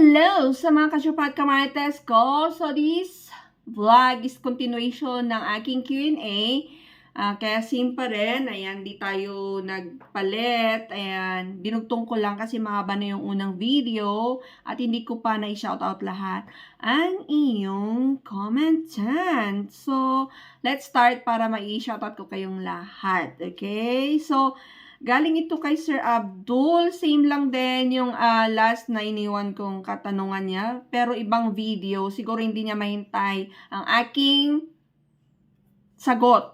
Hello sa mga kasyupat kamarites ko. So this vlog is continuation ng aking Q&A. Ah, kaya same pa rin. Ayan, di tayo nagpalit. Ayan, dinugtong ko lang kasi mahaba na yung unang video at hindi ko pa na-shoutout lahat ang iyong comment dyan. So, let's start para ma-shoutout ko kayong lahat. Okay? So, Galing ito kay Sir Abdul. Same lang din yung ah, last na iniwan kong katanungan niya. Pero ibang video. Siguro hindi niya mahintay ang aking sagot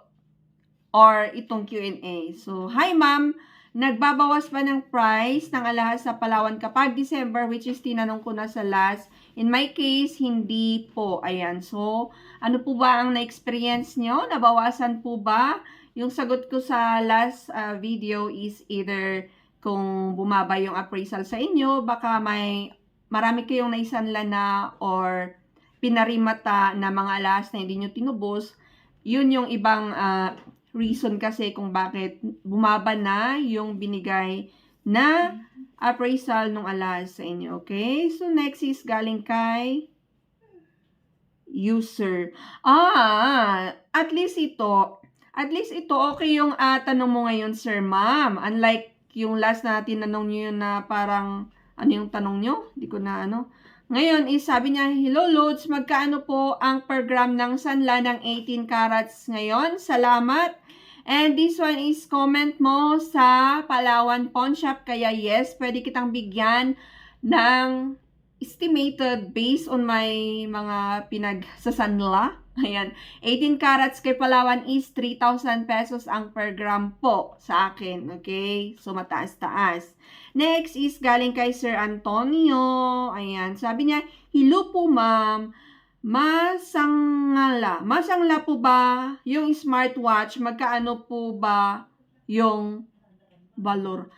or itong Q&A. So, hi ma'am. Nagbabawas ba ng price ng alahas sa Palawan kapag December which is tinanong ko na sa last. In my case, hindi po. Ayan. So, ano po ba ang na-experience nyo? Nabawasan po ba? Yung sagot ko sa last uh, video is either kung bumaba yung appraisal sa inyo, baka may marami kayong naisanla na or pinarimata na mga alas na hindi nyo tinubos. Yun yung ibang uh, reason kasi kung bakit bumaba na yung binigay na appraisal ng alas sa inyo. Okay? So, next is galing kay user. Ah, at least ito, at least ito, okay yung uh, tanong mo ngayon, sir, ma'am. Unlike yung last na tinanong yun na parang, ano yung tanong nyo? Hindi ko na ano. Ngayon, is sabi niya, Hello Loads, magkaano po ang per gram ng sanla ng 18 carats ngayon? Salamat. And this one is comment mo sa Palawan Pawn Shop. Kaya yes, pwede kitang bigyan ng estimated based on my mga pinagsasanla. Ayan. 18 carats kay Palawan is 3,000 pesos ang per gram po sa akin. Okay? So, mataas-taas. Next is galing kay Sir Antonio. Ayan. Sabi niya, Hello po ma'am. Masangala. Masangla po ba yung smartwatch? Magkaano po ba yung valor?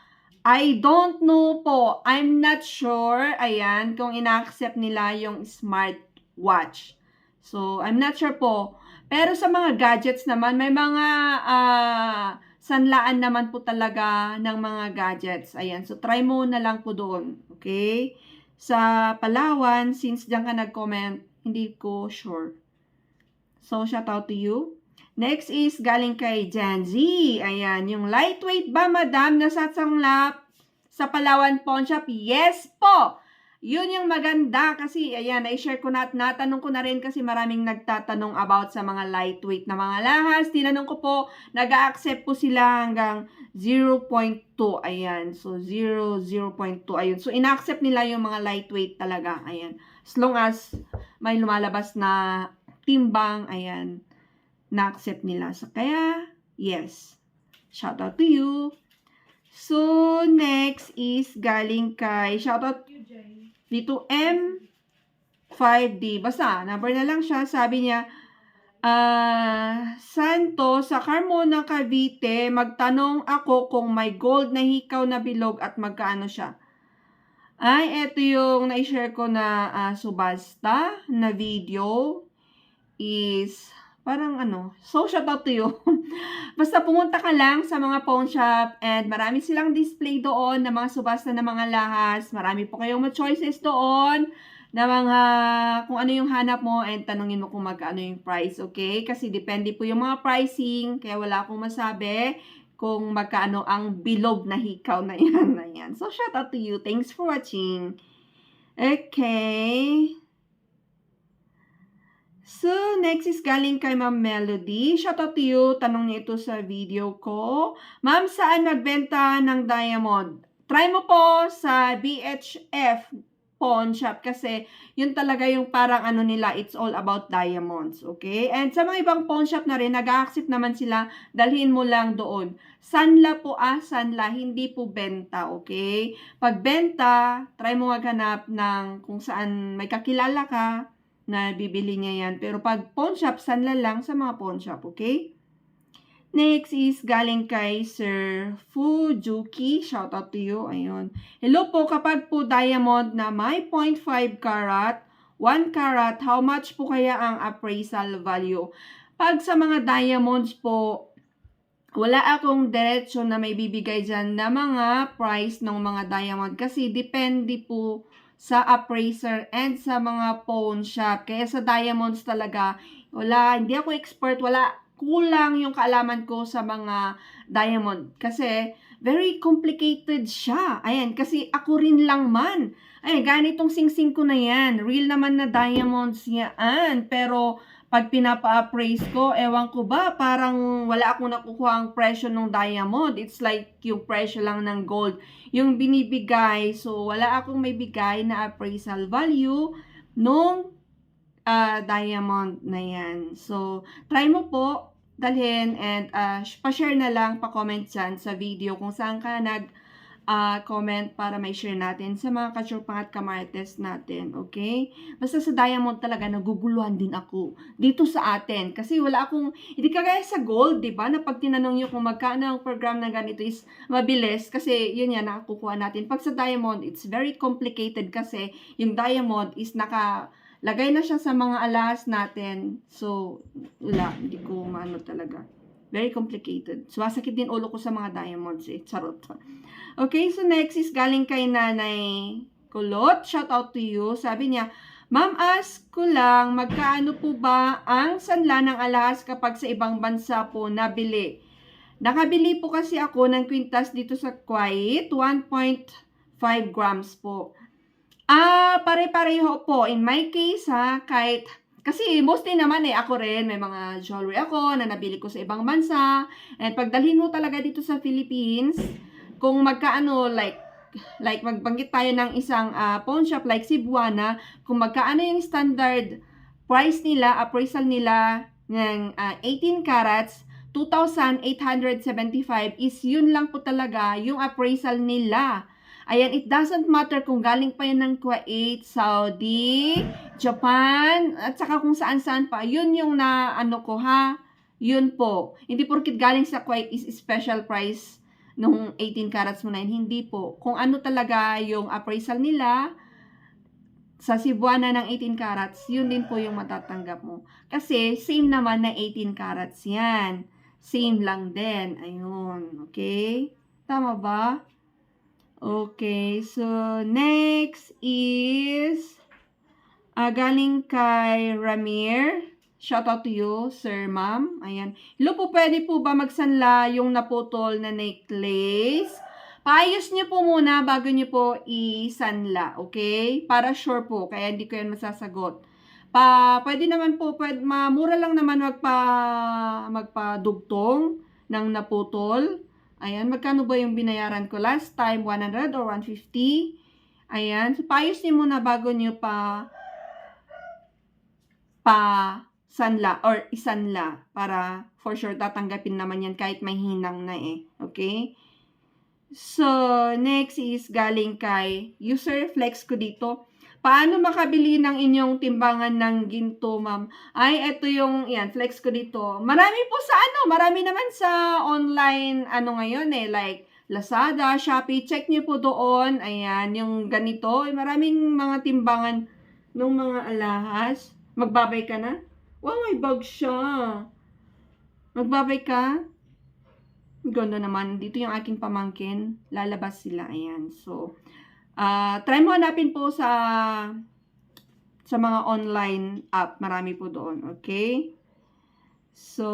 I don't know po. I'm not sure. Ayan, kung ina-accept nila yung smartwatch. So, I'm not sure po. Pero sa mga gadgets naman, may mga uh, sanlaan naman po talaga ng mga gadgets. Ayan, so try mo na lang po doon. Okay? Sa Palawan, since diyan ka nag-comment, hindi ko sure. So, shout out to you. Next is galing kay Jan Z. Ayan, yung lightweight ba, madam, na sasanglap sa Palawan Pawn Shop? Yes po! Yun yung maganda kasi, ayan, na-share ko na at natanong ko na rin kasi maraming nagtatanong about sa mga lightweight na mga lahas. Tinanong ko po, nag-accept po sila hanggang 0.2. Ayan, so 0, 0.2. Ayun, so ina-accept nila yung mga lightweight talaga. Ayan, as long as may lumalabas na timbang, ayan, na-accept nila. So, kaya, yes. Shout out to you. So, next is galing kay, shout out dito M5D. Basta, number na lang siya. Sabi niya, uh, Santo, sa Carmona, Cavite, magtanong ako kung may gold na hikaw na bilog at magkaano siya. Ay, ito yung na-share ko na uh, subasta na video is parang ano, so shout out to you. Basta pumunta ka lang sa mga pawn shop and marami silang display doon na mga subasta na mga lahas. Marami po kayong mga choices doon na mga kung ano yung hanap mo and tanungin mo kung magkano yung price, okay? Kasi depende po yung mga pricing, kaya wala akong masabi kung magkano ang bilog na hikaw na yan. Na yan. So, shout out to you. Thanks for watching. Okay. So, next is galing kay Ma'am Melody. Shout out to you. Tanong niya ito sa video ko. Ma'am, saan nagbenta ng diamond? Try mo po sa BHF pawn shop kasi yun talaga yung parang ano nila, it's all about diamonds, okay? And sa mga ibang pawn shop na rin, nag-accept naman sila, dalhin mo lang doon. Sanla po ah, sanla, hindi po benta, okay? Pag benta, try mo maghanap ng kung saan may kakilala ka, na bibili niya yan. Pero pag pawn shop, sanla lang sa mga pawn shop, okay? Next is galing kay Sir Fujuki. Shout out to you. Ayun. Hello po, kapag po diamond na may 0.5 carat, 1 carat, how much po kaya ang appraisal value? Pag sa mga diamonds po, wala akong diretsyo na may bibigay dyan na mga price ng mga diamond kasi depende po sa appraiser and sa mga pawn shop. Kaya sa diamonds talaga, wala, hindi ako expert, wala, kulang yung kaalaman ko sa mga diamond. Kasi, very complicated siya. Ayan, kasi ako rin lang man. Ayan, ganitong sing-sing ko na yan. Real naman na diamonds yan. Pero, pag pinapa-appraise ko, ewan ko ba, parang wala akong nakukuha ang presyo ng diamond. It's like yung presyo lang ng gold. Yung binibigay, so wala akong may bigay na appraisal value nung ah, diamond na yan. So, try mo po dalhin and uh, pa-share na lang, pa-comment dyan sa video kung saan ka nag ah, comment para may share natin sa mga kachurpang at kamartes natin, okay? Basta sa diamond talaga, naguguluhan din ako dito sa atin. Kasi wala akong, hindi kagaya sa gold, di ba? Na pag tinanong nyo kung magkano ang program na ganito is mabilis. Kasi yun yan, nakakukuha natin. Pag sa diamond, it's very complicated kasi yung diamond is naka, lagay na siya sa mga alas natin. So, wala, hindi ko maano talaga. Very complicated. Sumasakit din ulo ko sa mga diamonds eh. Charot. Okay, so next is galing kay Nanay Kulot. Shout out to you. Sabi niya, Ma'am, ask ko lang, magkaano po ba ang sanla ng alahas kapag sa ibang bansa po nabili? Nakabili po kasi ako ng kwintas dito sa Kuwait, 1.5 grams po. Ah, pare-pareho po. In my case ha, kahit kasi mostly naman eh, ako rin, may mga jewelry ako na nabili ko sa ibang bansa. And pagdalhin mo talaga dito sa Philippines, kung magkaano, like, like magbanggit tayo ng isang ah, pawn shop like Cebuana, kung magkaano yung standard price nila, appraisal nila ng ah, 18 carats, 2,875 is yun lang po talaga yung appraisal nila. Ayan, it doesn't matter kung galing pa yan ng Kuwait, Saudi, Japan, at saka kung saan-saan pa. Yun yung na ano ko ha. Yun po. Hindi porkit galing sa Kuwait is special price nung 18 carats mo na yun. Hindi po. Kung ano talaga yung appraisal nila sa Cebuana ng 18 carats, yun din po yung matatanggap mo. Kasi same naman na 18 carats yan. Same lang din. Ayun. Okay? Tama ba? Okay, so next is ah, galing kay Ramir. Shout out to you, sir, ma'am. Ayan. Hello po, pwede po ba magsanla yung naputol na necklace? Paayos niyo po muna bago niyo po isanla, okay? Para sure po, kaya hindi ko yan masasagot. Pa, pwede naman po, pwede, mura lang naman magpa, magpadugtong ng naputol. Ayan, magkano ba yung binayaran ko last time? 100 or 150? Ayan, so paayos niyo muna bago niyo pa pa sanla or isanla para for sure tatanggapin naman yan kahit may hinang na eh. Okay? So, next is galing kay user flex ko dito. Paano makabili ng inyong timbangan ng ginto, ma'am? Ay, eto yung, yan, flex ko dito. Marami po sa ano, marami naman sa online, ano ngayon eh, like, Lazada, Shopee, check niyo po doon. Ayan, yung ganito. Maraming mga timbangan ng mga alahas. Magbabay ka na? Wow, may bag siya. Magbabay ka? Ganda naman. Dito yung aking pamangkin. Lalabas sila. Ayan. So, ah try mo hanapin po sa sa mga online app. Marami po doon. Okay? So,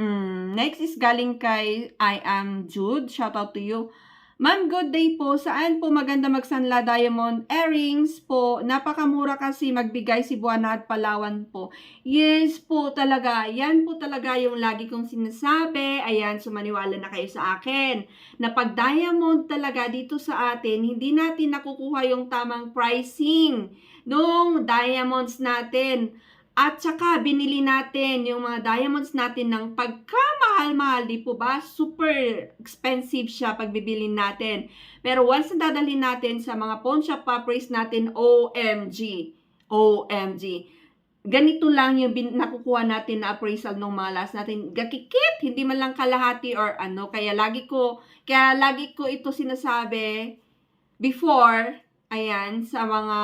mm, next is galing kay I am Jude. Shout out to you. Ma'am, good day po. Saan po maganda magsanla diamond earrings po? Napakamura kasi magbigay Cebuana at Palawan po. Yes po talaga. Yan po talaga yung lagi kong sinasabi. Ayan, sumaniwala na kayo sa akin. Na pag diamond talaga dito sa atin, hindi natin nakukuha yung tamang pricing nung diamonds natin. At saka, binili natin yung mga diamonds natin ng pagkamahal-mahal, di po ba? Super expensive siya pag bibilin natin. Pero once na dadalhin natin sa mga pawn shop pa-price natin, OMG. OMG. Ganito lang yung bin- nakukuha natin na appraisal ng mga last natin. Gakikit, hindi man lang kalahati or ano. Kaya lagi ko, kaya lagi ko ito sinasabi before, ayan, sa mga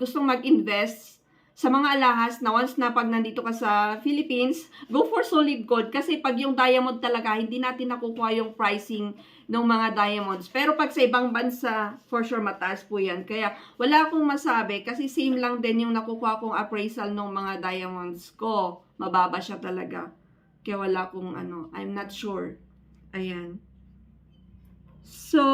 gustong mag-invest sa mga alahas na once na pag nandito ka sa Philippines, go for solid gold kasi pag yung diamond talaga, hindi natin nakukuha yung pricing ng mga diamonds. Pero pag sa ibang bansa, for sure mataas po yan. Kaya wala akong masabi kasi same lang din yung nakukuha kong appraisal ng mga diamonds ko. Mababa siya talaga. Kaya wala akong ano, I'm not sure. Ayan. So,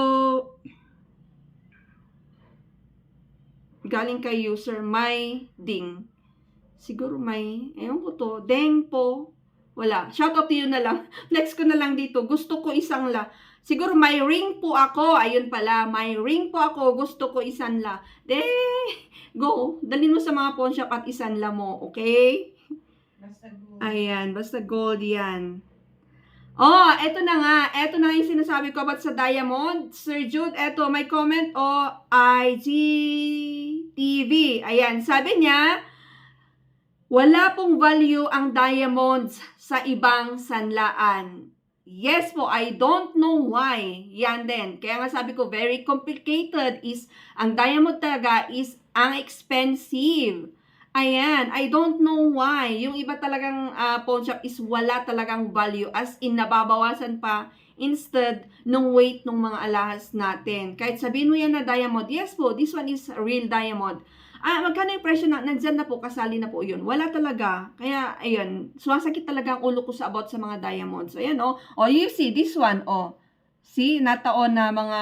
galing kay user, may ding. Siguro may, ewan ko to, deng po. Wala. Shout out to you na lang. Flex ko na lang dito. Gusto ko isang la. Siguro may ring po ako. Ayun pala. May ring po ako. Gusto ko isang la. De, go. Dalhin mo sa mga pawn shop at isang la mo. Okay? Basta go. Ayan. Basta gold yan. Oh, eto na nga. Eto na nga yung sinasabi ko about sa diamond. Sir Jude, eto, may comment o IGTV. Ayan, sabi niya, wala pong value ang diamonds sa ibang sanlaan. Yes po, I don't know why. Yan din. Kaya nga sabi ko, very complicated is, ang diamond talaga is ang expensive. Ayan, I don't know why. Yung iba talagang ah, pawn shop is wala talagang value as in nababawasan pa instead ng weight ng mga alahas natin. Kahit sabihin mo yan na diamond, yes po, this one is real diamond. Ah, magkano yung presyo na, nandyan na po, kasali na po yun. Wala talaga. Kaya, ayun, sumasakit talaga ang ulo ko sa about sa mga diamonds. Ayan, oh. Oh, you see, this one, oh. See, nataon na mga,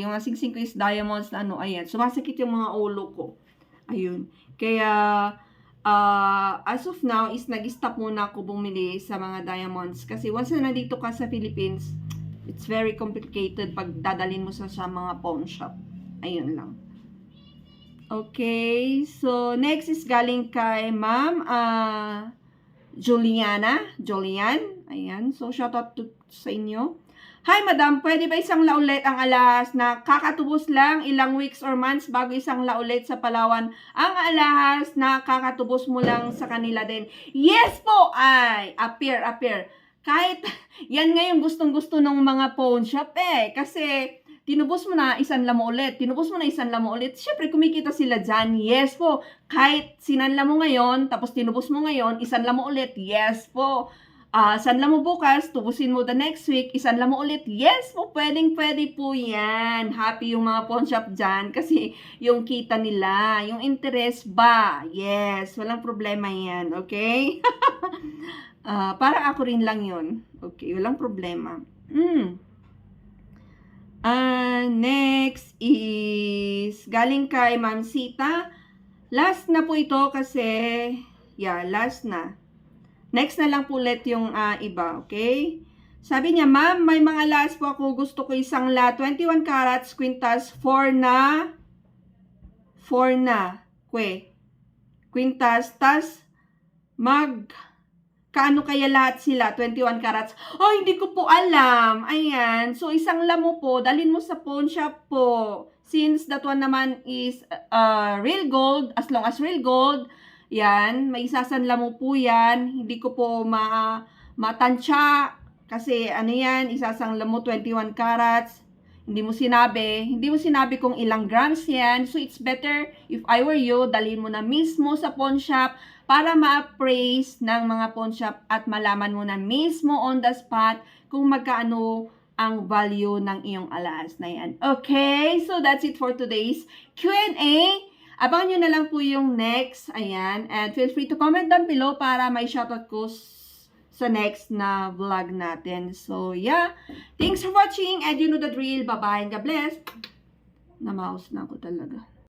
yung singsing ko is diamonds na ano, ayan. Sumasakit yung mga ulo ko. Ayun. Kaya, uh, as of now, is nag-stop muna ako bumili sa mga diamonds. Kasi once na nandito ka sa Philippines, it's very complicated pag dadalhin mo sa, sa mga pawn shop. Ayun lang. Okay, so next is galing kay Ma'am ah, Juliana. Julian. Ayan, so shout out to, sa inyo. Hi madam, pwede ba isang laulit ang alahas na kakatubos lang ilang weeks or months bago isang laulit sa Palawan? Ang alahas na kakatubos mo lang sa kanila din. Yes po! Ay, appear, appear. Kahit, yan nga yung gustong-gusto ng mga pawn shop eh. Kasi, tinubos mo na isang lamo ulit, tinubos mo na isang lamo ulit, syempre kumikita sila dyan, yes po. Kahit sinanla mo ngayon, tapos tinubos mo ngayon, isang lamo ulit, yes po. Ah, sanla mo bukas, tubusin mo the next week, isanla mo ulit. Yes po, pwedeng pwede po yan. Happy yung mga pawn shop dyan kasi yung kita nila, yung interest ba? Yes, walang problema yan, okay? Ah, para ako rin lang yun. Okay, walang problema. Mm. Ah, next is galing kay Ma'am Sita. Last na po ito kasi yeah, last na. Next na lang po ulit yung ah, iba, okay? Sabi niya, ma'am, may mga last po ako. Gusto ko isang la 21 carats quintas 4 na 4 na kwe. Quintas tas mag kaano kaya lahat sila 21 carats. Oh, hindi ko po alam. Ayan. So isang lamo po, dalhin mo sa pawn shop po. Since that one naman is uh, real gold, as long as real gold, yan, may isasanla mo po yan. Hindi ko po ma matansya kasi ano yan, isasangla mo 21 carats. Hindi mo sinabi, hindi mo sinabi kung ilang grams yan. So it's better if I were you, dalhin mo na mismo sa pawn shop para ma-appraise ng mga pawn shop at malaman mo na mismo on the spot kung magkaano ang value ng iyong alas na yan. Okay, so that's it for today's Q&A. Abangan nyo na lang po yung next. Ayan. And feel free to comment down below para may shoutout ko sa next na vlog natin. So, yeah. Thanks for watching and you know the drill. Bye-bye God bless. Na-mouse na ako talaga.